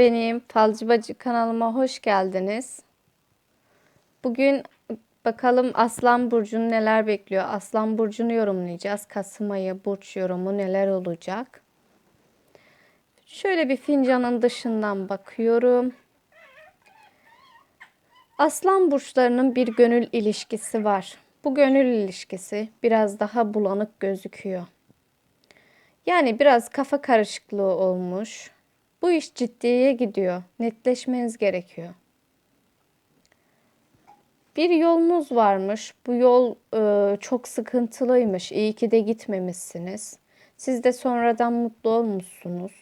benim Falcı Bacı kanalıma hoş geldiniz. Bugün bakalım Aslan Burcu'nu neler bekliyor. Aslan Burcu'nu yorumlayacağız. Kasım ayı burç yorumu neler olacak. Şöyle bir fincanın dışından bakıyorum. Aslan burçlarının bir gönül ilişkisi var. Bu gönül ilişkisi biraz daha bulanık gözüküyor. Yani biraz kafa karışıklığı olmuş. Bu iş ciddiye gidiyor. Netleşmeniz gerekiyor. Bir yolunuz varmış. Bu yol e, çok sıkıntılıymış. İyi ki de gitmemişsiniz. Siz de sonradan mutlu olmuşsunuz.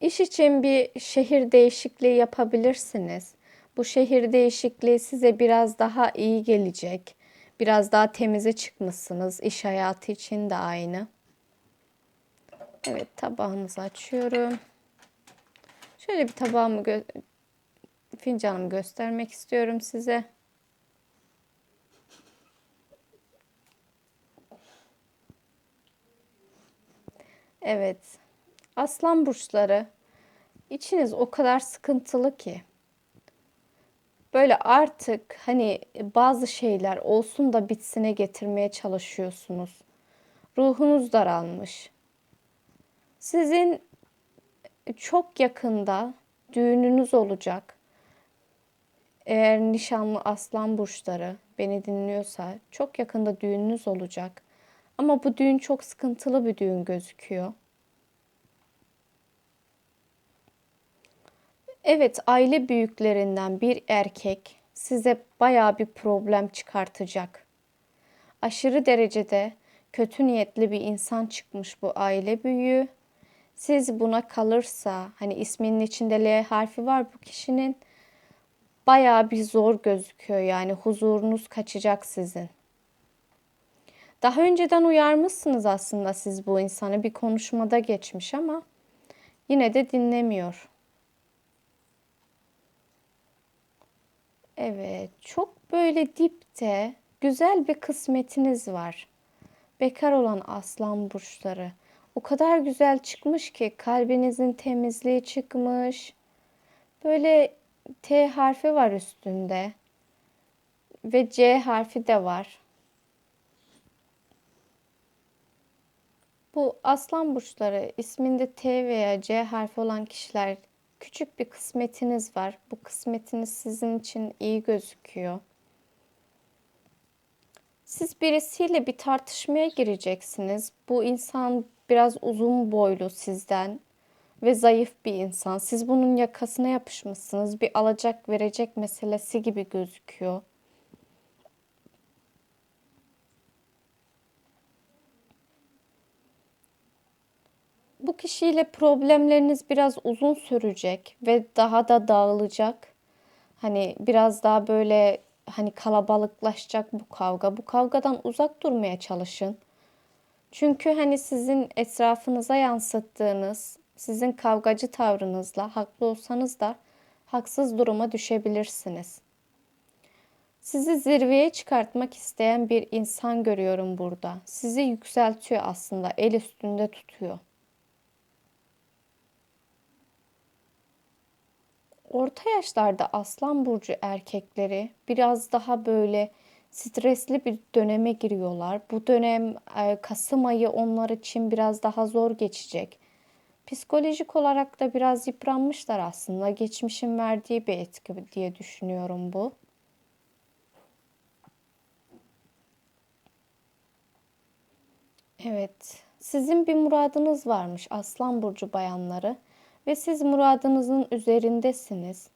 İş için bir şehir değişikliği yapabilirsiniz. Bu şehir değişikliği size biraz daha iyi gelecek. Biraz daha temize çıkmışsınız. İş hayatı için de aynı. Evet tabağımızı açıyorum. Şöyle bir tabağımı gö fincanımı göstermek istiyorum size. Evet. Aslan burçları içiniz o kadar sıkıntılı ki böyle artık hani bazı şeyler olsun da bitsine getirmeye çalışıyorsunuz. Ruhunuz daralmış. Sizin çok yakında düğününüz olacak. Eğer nişanlı aslan burçları beni dinliyorsa çok yakında düğününüz olacak. Ama bu düğün çok sıkıntılı bir düğün gözüküyor. Evet, aile büyüklerinden bir erkek size bayağı bir problem çıkartacak. Aşırı derecede kötü niyetli bir insan çıkmış bu aile büyüğü. Siz buna kalırsa, hani isminin içinde L harfi var bu kişinin, bayağı bir zor gözüküyor yani huzurunuz kaçacak sizin. Daha önceden uyarmışsınız aslında siz bu insanı bir konuşmada geçmiş ama yine de dinlemiyor. Evet, çok böyle dipte güzel bir kısmetiniz var. Bekar olan aslan burçları. O kadar güzel çıkmış ki kalbinizin temizliği çıkmış. Böyle T harfi var üstünde. Ve C harfi de var. Bu aslan burçları isminde T veya C harfi olan kişiler küçük bir kısmetiniz var. Bu kısmetiniz sizin için iyi gözüküyor. Siz birisiyle bir tartışmaya gireceksiniz. Bu insan biraz uzun boylu sizden ve zayıf bir insan. Siz bunun yakasına yapışmışsınız. Bir alacak verecek meselesi gibi gözüküyor. Bu kişiyle problemleriniz biraz uzun sürecek ve daha da dağılacak. Hani biraz daha böyle hani kalabalıklaşacak bu kavga. Bu kavgadan uzak durmaya çalışın. Çünkü hani sizin etrafınıza yansıttığınız, sizin kavgacı tavrınızla haklı olsanız da haksız duruma düşebilirsiniz. Sizi zirveye çıkartmak isteyen bir insan görüyorum burada. Sizi yükseltiyor aslında, el üstünde tutuyor. Orta yaşlarda Aslan burcu erkekleri biraz daha böyle stresli bir döneme giriyorlar. Bu dönem e, Kasım ayı onlar için biraz daha zor geçecek. Psikolojik olarak da biraz yıpranmışlar aslında. Geçmişin verdiği bir etki diye düşünüyorum bu. Evet, sizin bir muradınız varmış Aslan burcu bayanları ve siz muradınızın üzerindesiniz.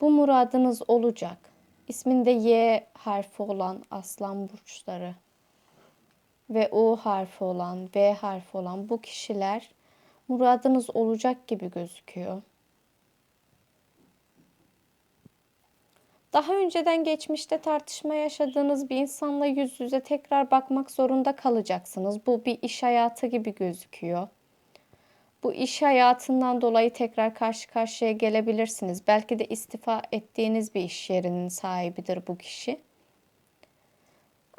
Bu muradınız olacak. İsminde Y harfi olan aslan burçları ve U harfi olan, V harfi olan bu kişiler muradınız olacak gibi gözüküyor. Daha önceden geçmişte tartışma yaşadığınız bir insanla yüz yüze tekrar bakmak zorunda kalacaksınız. Bu bir iş hayatı gibi gözüküyor bu iş hayatından dolayı tekrar karşı karşıya gelebilirsiniz. Belki de istifa ettiğiniz bir iş yerinin sahibidir bu kişi.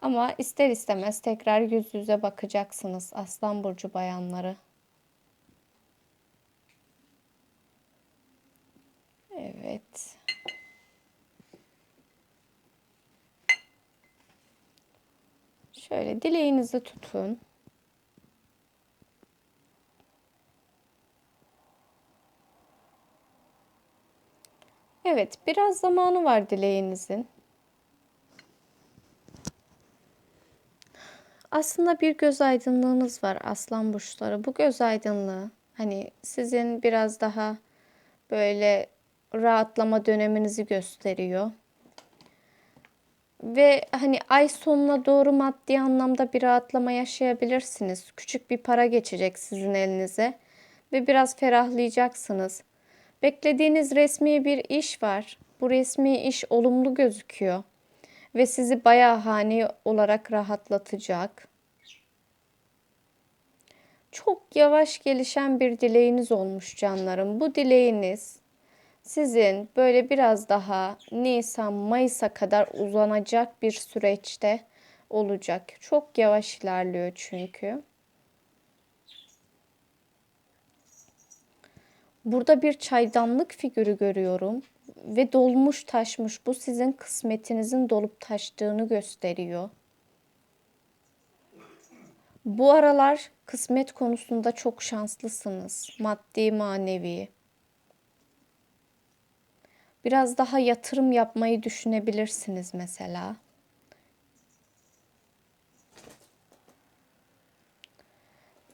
Ama ister istemez tekrar yüz yüze bakacaksınız Aslan burcu bayanları. Evet. Şöyle dileğinizi tutun. Evet, biraz zamanı var dileğinizin. Aslında bir göz aydınlığınız var aslan burçları. Bu göz aydınlığı hani sizin biraz daha böyle rahatlama döneminizi gösteriyor. Ve hani ay sonuna doğru maddi anlamda bir rahatlama yaşayabilirsiniz. Küçük bir para geçecek sizin elinize ve biraz ferahlayacaksınız. Beklediğiniz resmi bir iş var. Bu resmi iş olumlu gözüküyor ve sizi bayağı hani olarak rahatlatacak. Çok yavaş gelişen bir dileğiniz olmuş canlarım. Bu dileğiniz sizin böyle biraz daha Nisan, Mayıs'a kadar uzanacak bir süreçte olacak. Çok yavaş ilerliyor çünkü. Burada bir çaydanlık figürü görüyorum ve dolmuş taşmış. Bu sizin kısmetinizin dolup taştığını gösteriyor. Bu aralar kısmet konusunda çok şanslısınız. Maddi, manevi. Biraz daha yatırım yapmayı düşünebilirsiniz mesela.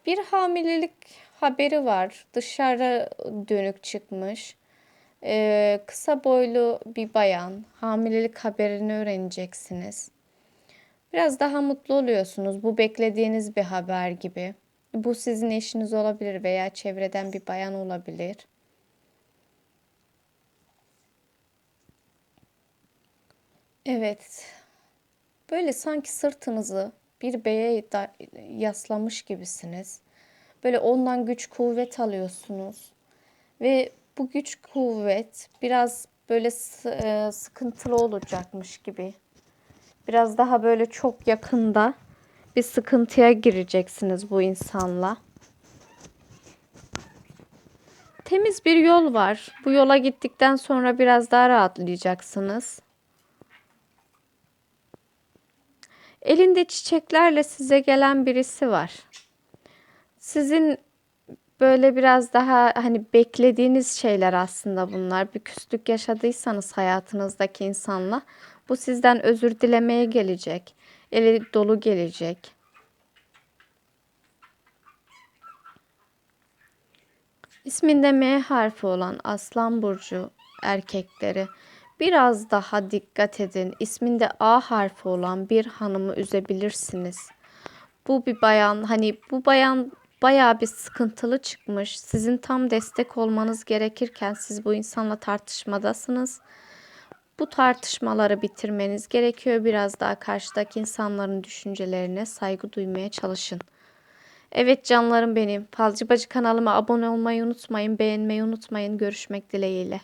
Bir hamilelik haberi var. Dışarı dönük çıkmış. Ee, kısa boylu bir bayan. Hamilelik haberini öğreneceksiniz. Biraz daha mutlu oluyorsunuz. Bu beklediğiniz bir haber gibi. Bu sizin eşiniz olabilir veya çevreden bir bayan olabilir. Evet. Böyle sanki sırtınızı bir beye yaslamış gibisiniz. Böyle ondan güç kuvvet alıyorsunuz. Ve bu güç kuvvet biraz böyle e, sıkıntılı olacakmış gibi. Biraz daha böyle çok yakında bir sıkıntıya gireceksiniz bu insanla. Temiz bir yol var. Bu yola gittikten sonra biraz daha rahatlayacaksınız. Elinde çiçeklerle size gelen birisi var. Sizin böyle biraz daha hani beklediğiniz şeyler aslında bunlar. Bir küslük yaşadıysanız hayatınızdaki insanla bu sizden özür dilemeye gelecek. Eli dolu gelecek. İsminde M harfi olan Aslan Burcu erkekleri biraz daha dikkat edin. İsminde A harfi olan bir hanımı üzebilirsiniz. Bu bir bayan hani bu bayan bayağı bir sıkıntılı çıkmış. Sizin tam destek olmanız gerekirken siz bu insanla tartışmadasınız. Bu tartışmaları bitirmeniz gerekiyor. Biraz daha karşıdaki insanların düşüncelerine saygı duymaya çalışın. Evet canlarım benim. Falcı Bacı kanalıma abone olmayı unutmayın, beğenmeyi unutmayın. Görüşmek dileğiyle.